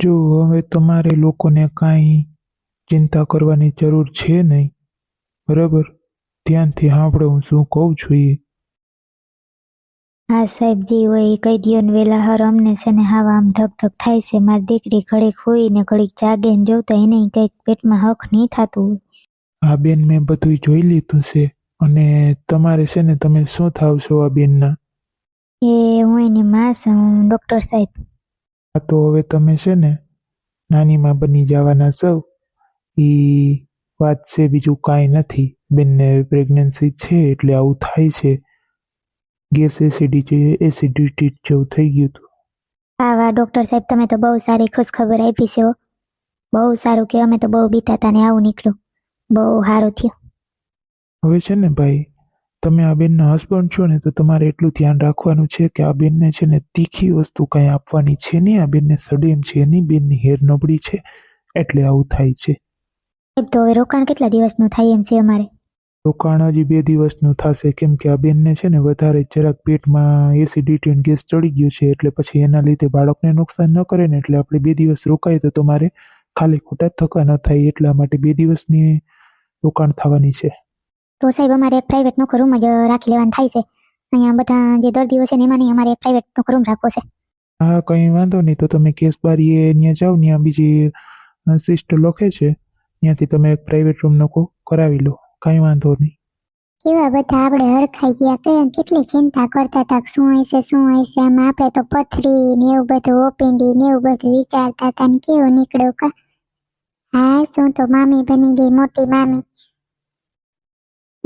જો હવે તમારે લોકોને કાંઈ ચિંતા કરવાની જરૂર છે નહીં બરાબર? ધ્યાનથી સાંભળો હું શું કહું છું એ. હા સાહેબ જે હોય એ કહી દો ને વેલા હર અમને છે ને હાવ આમ ધક ધક થાય છે. મારી દીકરી ઘડીક હોય ને ઘડીક જાગે ને જોતા એને કંઈક પેટમાં હક નહીં થતું આ બેન મેં બધું જોઈ લીધું છે. અને તમારે છે ને તમે શું થાવ છો આ બેનના? એ હું એની માં છું ડૉક્ટર સાહેબ. આ તો હવે તમે છે ને નાનીમાં બની જવાના સૌ. એ વાત છે બીજું કાંઈ નથી. બેનને પ્રેગ્નન્સી છે એટલે આવું થાય છે. ગેસ એસિડિટી એસિડિટી જેવું થઈ ગયું હતું. હા વાહ ડૉક્ટર સાહેબ તમે તો બહુ સારી ખુશખબર આપી છે હો. બહુ સારું કે અમે તો બહુ બીતા હતા ને આવું નીકળ્યું. બહુ સારું થયું. હવે છે ને ભાઈ તમે આ બેનના હસબન્ડ છો ને તો તમારે એટલું ધ્યાન રાખવાનું છે કે આ બેનને છે ને તીખી વસ્તુ કંઈ આપવાની છે નહીં. આ બેનને સડેમ છે નહીં. બેનની હેર નબળી છે એટલે આવું થાય છે. તો હવે રોકાણ કેટલા દિવસનું થાય એમ છે અમારે? રોકાણ હજી બે દિવસનું થશે. કેમ કે આ બેનને છે ને વધારે જરાક પેટમાં એસિડિટી અને ગેસ ચડી ગયું છે એટલે પછી એના લીધે બાળકને નુકસાન ન કરે ને એટલે આપણે બે દિવસ રોકાય તો તમારે ખાલી ખોટા થકા ન થાય એટલા માટે બે દિવસની રોકાણ થવાની છે. તો સાહેબ અમારે એક પ્રાઇવેટ નોકર રૂમ જ રાખી લેવાનું થાય છે. અહીંયા બધા જે દર્દીઓ છે ને એમાં નહીં અમારે પ્રાઇવેટ નોકર રૂમ રાખવો છે. હા કંઈ વાંધો નહીં. તો તમે કેસ બારીએ ત્યાં જાઓ ત્યાં બીજી સિસ્ટર લખે છે. ત્યાંથી તમે એક પ્રાઇવેટ રૂમ નકો કરાવી લો. કાંઈ વાંધો નહીં. કેવા બધા આપણે હરખાઈ ગયા કયા કેટલી ચિંતા કરતા હતા કે શું હશે શું હશે આમ આપણે તો પથરી ને એવું બધું ઓપિંડી ને એવું બધું વિચારતા હતા ને કેવું નીકળ્યું કા. હા શું તો મામી બની ગઈ મોટી મામી.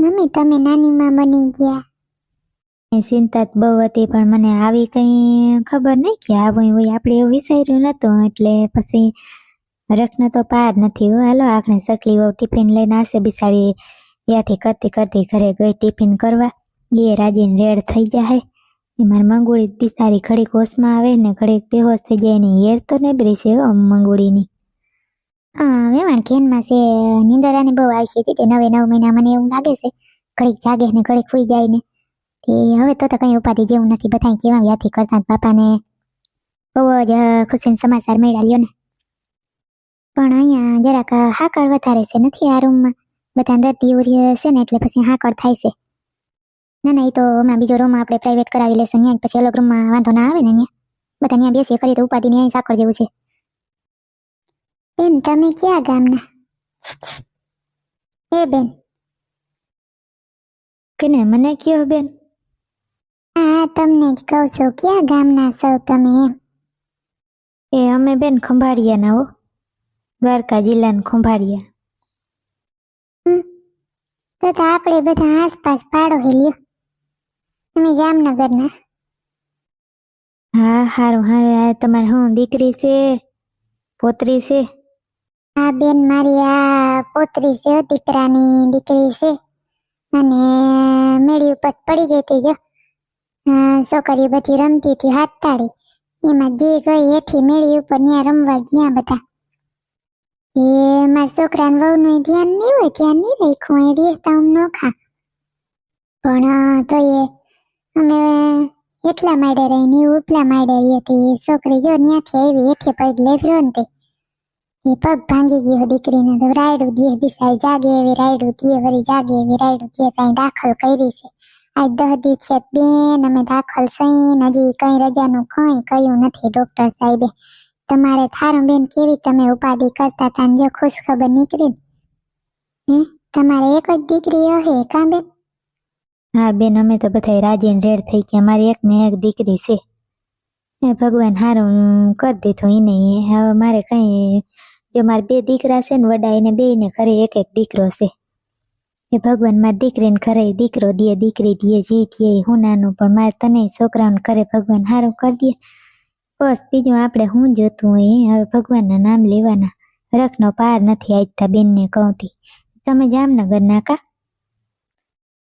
મમ્મી, તમે નાની માં બની ગયા ચિંતા બહુ હતી, પણ મને આવી કઈ ખબર નહીં કે આવું હોય આપણે એવું વિચાર્યું નતું એટલે પછી રખને તો પાર નથી હો. હાલો, આખને સકલી વહુ ટિફિન લઈને આવશે બિસાડી. ત્યાંથી કરતી કરતી ઘરે ગઈ ટિફિન કરવા. એ રાજીન રેડ થઈ જાય મારી મંગોળી બિસારી ઘડીક હોશમાં આવે ને ઘડીક બેહોશ થઈ જાય ને હેર તો નેબરી છે હો મંગુળીની વેવાણ કેનમાં છે નિંદરાને બહુ આવશે તે નવે નવ મહિના મને એવું લાગે છે. ઘડીક જાગે ને ઘડીક સુઈ જાય ને. તે હવે તો તો કઈ ઉપાધિ જેવું નથી. બધા કેવા વ્યાથી કરતા બાપાને બહુ જ ખુશીનો સમાચાર મળ્યા લ્યો ને. પણ અહીંયા જરાક હાકળ વધારે છે. નથી આ રૂમમાં. બધા દર્દી ઉરી છે ને એટલે પછી હાકળ થાય છે. ના ના એ તો હમણાં બીજો રૂમ આપણે પ્રાઇવેટ કરાવી લેશું. ત્યાં પછી અલગ રૂમમાં વાંધો ના આવે ને ત્યાં બધા ત્યાં બેસીએ. કરીએ તો ઉપાધિ ત્યાં સાકળ જેવું છે. બેન તમે ક્યાં ગામના? એ બેન. કને મને કયો બેન? હા તમને જ કહું છું ક્યાં ગામના છો તમે એમ? એ અમે બેન ખંભાળિયાના હો. દ્વારકા જિલ્લાના ખંભાળિયા. તો તો આપણે બધા આસપાસ પાડો હેલ્યો તમે જામનગરના? હા હારું હારું આ તમારે હું દીકરી છે પોતરી છે. બેન મારી આ પોતરી છે, દીકરાની દીકરી છે. અને મેળી ઉપર પડી ગઈ હતી જો. છોકરીઓ બધી રમતી હતી, હાથ તાળી. એમાં જે ગઈ હેઠી મેળી ઉપર ત્યાં રમવા ગયા બધા. એ મારા છોકરાને વહુનું ધ્યાન નહીં હોય, ધ્યાન નહીં રાખ્યું એ રેતા હું નોખા પણ તો એ અમે એટલા માડે રહી ને ઉપલા માંડે રહી હતી. છોકરી જો ત્યાંથી આવી હેઠે પગ લેફ્યો ને તે. એ પગ ભાંગી ગયો દીકરીને. તો રાયડું દે બિસાઈ જાગે એવી રાયડું દે, વળી જાગે એવી રાયડું દે, કઈ દાખલ કરી છે. આજ દહ દી છે બેન, અમે દાખલ સહીન હજી કઈ રજાનું કઈ કયું નથી ડોક્ટર સાહેબે. તમારે થારું બેન, કેવી તમે ઉપાધિ કરતા હતા જો ખુશ ખબર નીકળી હે? તમારે એક જ દીકરી હે કાં બેન? હા બેન, અમે તો બધા રાજીને રેડ થઈ ગયા. મારી એક ને એક દીકરી છે. ભગવાન, હારું કરી દીધું એને હવે મારે કઈ જો મારે બે દીકરા છે ને વડા એને બે ને ઘરે એક એક દીકરો છે. એ ભગવાન મારી દીકરીને ઘરે દીકરો દે દીકરી દે જે દે હું નાનું પણ મારે તને છોકરાઓને ઘરે ભગવાન હારું કરી દે. બસ બીજું આપણે હું જોતું હોય હવે ભગવાનના નામ લેવાના. રખનો પાર નથી આજતા બેનને કહુંથી તમે જામનગરના કા?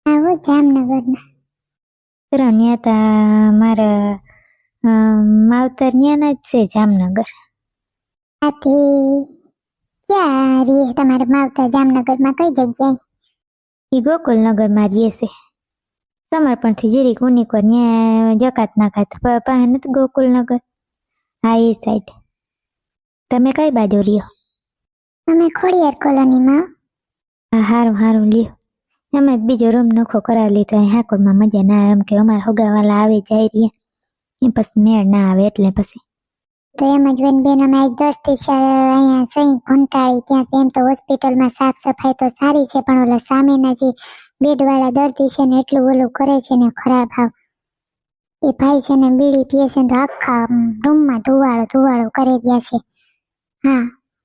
આવો જામનગરના. ત્યાં તા મારા માવતર ન્યાના જ છે જામનગર. આથી ક્યાં તમારે તમારા માવતર જામનગરમાં કઈ જગ્યાએ? એ ગોકુલનગરમાં રહે છે. સમર્પણથી જીરી ઉનીકોર ત્યાં જકાત નાખાત પાસે નથી ગોકુલનગર? હા એ સાઈડ તમે કઈ બાજુ રહ્યો? અમે ખોડિયાર કોલોનીમાં. હા હારું હારું લ્યો. અમે બીજો રૂમ નખો કરાવી લીધો. હાકોડમાં મજા ના આવે. એમ કે અમારા હોગાવાલા આવે જાય રહ્યા. એ પછી મેળ ના આવે એટલે પછી. તો એમ જ બેન અમે આજ દસ અહીંયા સહી ઘંટાળી ક્યાં એમ તો હોસ્પિટલમાં સાફ સફાઈ તો સારી છે, પણ ઓલા સામેના જે બેડવાળા દર્દી છે ને એટલું ઓલું કરે છે ને ખરાબ હાવ. એ ભાઈ છે ને બીડી પીએ છે તો આખા રૂમમાં ધુવાળો ધુવાળો કરી ગયા છે. હા,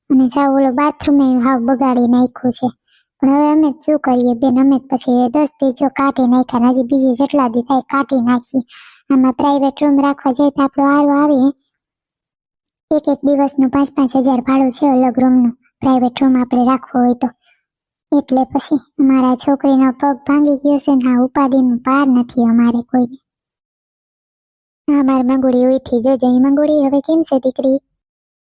અને જાવ ઓલો બાથરૂમે હાવ બગાડી નાખ્યું છે. પણ હવે અમે શું કરીએ બેન? અમે પછી દસથી જો કાઢી નાખ્યા હજી બીજી જેટલા દી થાય કાઢી નાખીએ. આમાં પ્રાઇવેટ રૂમ રાખવા જાય તો આપણો હારો આવે એક એક દિવસનું પાંચ પાંચ હજાર ભાડું છે અલગ રૂમનું. પ્રાઇવેટ રૂમ આપણે રાખવો હોય તો. એટલે પછી અમારા છોકરીનો પગ ભાંગી ગયો છે ને આ ઉપાધિનું પાર નથી અમારે કોઈને. હા માર મંગુડી ઉઠી જોજો એ મંગુડી હવે કેમ છે દીકરી?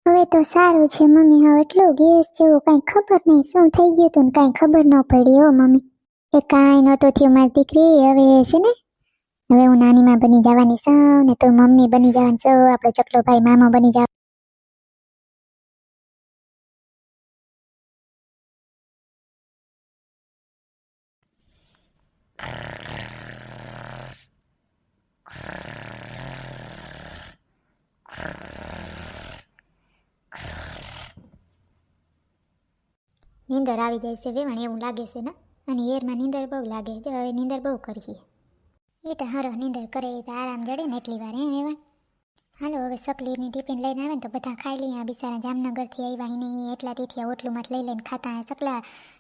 હવે તો સારું છે મમ્મી. હવે એટલું ગેસ જેવું કાંઈ ખબર નહીં શું થઈ ગયું હતું કાંઈ ખબર ન પડી હો મમ્મી. એ કાંઈ નહોતું થયું મારી દીકરી. હવે છે ને? હવે હું નાનીમાં બની જવાની છું ને તું મમ્મી બની જવાની છું આપણો ચકલો ભાઈ મામો બની જવા નીંદર આવી જાય છે, વેવણ એવું લાગે છે ને? અને એરમાં નીંદર બહુ લાગે જો હવે નીંદર બહુ કરીએ. એ તો હારો નીંદર કરે, એ તો આરામ જડે ને એટલી વાર એમ વેવણ? હાલો, હવે સકલીની ટિફિન લઈને આવે ને તો બધા ખાઈ લઈએ. બિચારા જામનગરથી આવ્યા એને એટલા તેથી ઓટલુંમાં લઈ લઈને ખાતા સપલા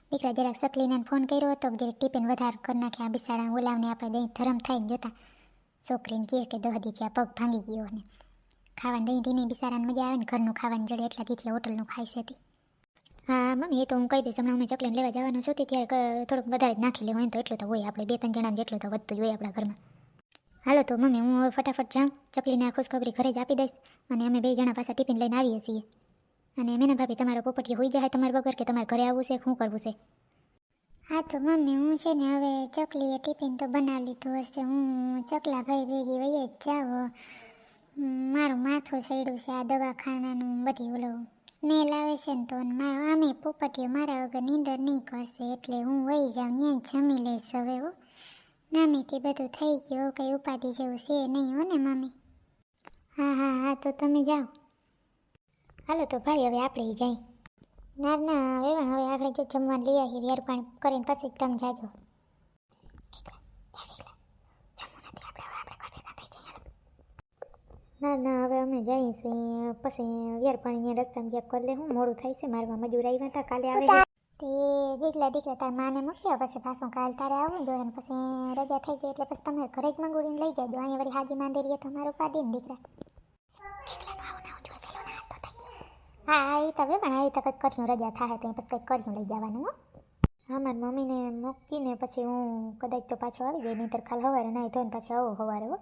દીકરા જરાક સકલીને ફોન કર્યો હતો જરાક ટિફિન વધારે કરી નાખે. આ બિચારા ઓલાવને આપણે દહીં ધરમ થાય ને જોતા. છોકરીને કહે કે દહદી ત્યાં પગ ભાંગી ગયો ને. ખાવાનું દહીં ધીને બિચારાને મજા આવે ને ઘરનું ખાવાનું જડે એટલા તેથી હોટલનું ખાઈ છે હા, મમ્મી, એ તો હું કહી દઈશ. હમણાં અમે ચકલીને લેવા જવાનું છું ત્યારે થોડુંક વધારે જ નાખી લેવાય તો એટલું તો હોય. આપણે બે ત્રણ જણા જેટલું તો વધતું જ હોય આપણા ઘરમાં. હાલો તો મમ્મી, હું હવે ફટાફટ જાઉં, ચકલીને આ ખુશખબરી ઘરે જ આપી દઈશ અને અમે બે જણા પાછા ટિફિન લઈને આવીએ છીએ. અને મેના ભાભી, તમારો પોપટીએ હોઈ જાય તમારા વગર કે તમારે ઘરે આવવું છે, શું કરવું છે? હા તો મમ્મી, હું છે ને હવે ચકલીએ ટિફિન તો બનાવી લીધું હશે. હું ચકલા ભાઈ ભેગી વહી જ જાવ. મારું માથું સડ્યું છે આ દવાખાનાનું, બધી ઓલો સ્મેલ આવે છે ને તો આમે પોપટીઓ મારા વગર નીંદર નહીં કરશે. એટલે હું વહી જાઉં ત્યાં જમી લઈશ હવે હો. નામીથી બધું થઈ ગયું કંઈ ઉપાધિ જેવું છે નહીં, હો ને મમ્મી હા હા હા, તો તમે જાઓ. હાલો, તો ભાઈ, હવે આપણે જઈ. ના ના વેવણ હવે આપણે જો જમવાનું લઈ આવીએ, વેર પાણી કરીને પછી તમે જાજો. ના ના, હવે અમે જઈએ છીએ પછી વેર પાણી રસ્તામાં ક્યાંક કરી લે હું, મોડું થાય છે, મારવા મજૂર આવ્યા હતા, કાલે આવે. તે દીકરા દીકરા તાર માને મૂક્યો પછી પાછું કાલ તારે આવવું જોઈએ ને પછી રજા થઈ જાય એટલે પછી તમે ઘરે જ મંગુડીને લઈ જાજો. અહીંયા વળી હાજી માંદેરીએ તમારું પાડી ને દીકરા. હા એ તો પણ એ તો કંઈક કરશું રજા થાય તો પછી કંઈક કરશું લઈ જવાનું હો. હા મારી મમ્મીને મૂકીને પછી હું કદાચ તો પાછો આવી જાય નહીંતર કાલ સવારે નાહી ધોઈને પાછો આવો સવારે હો.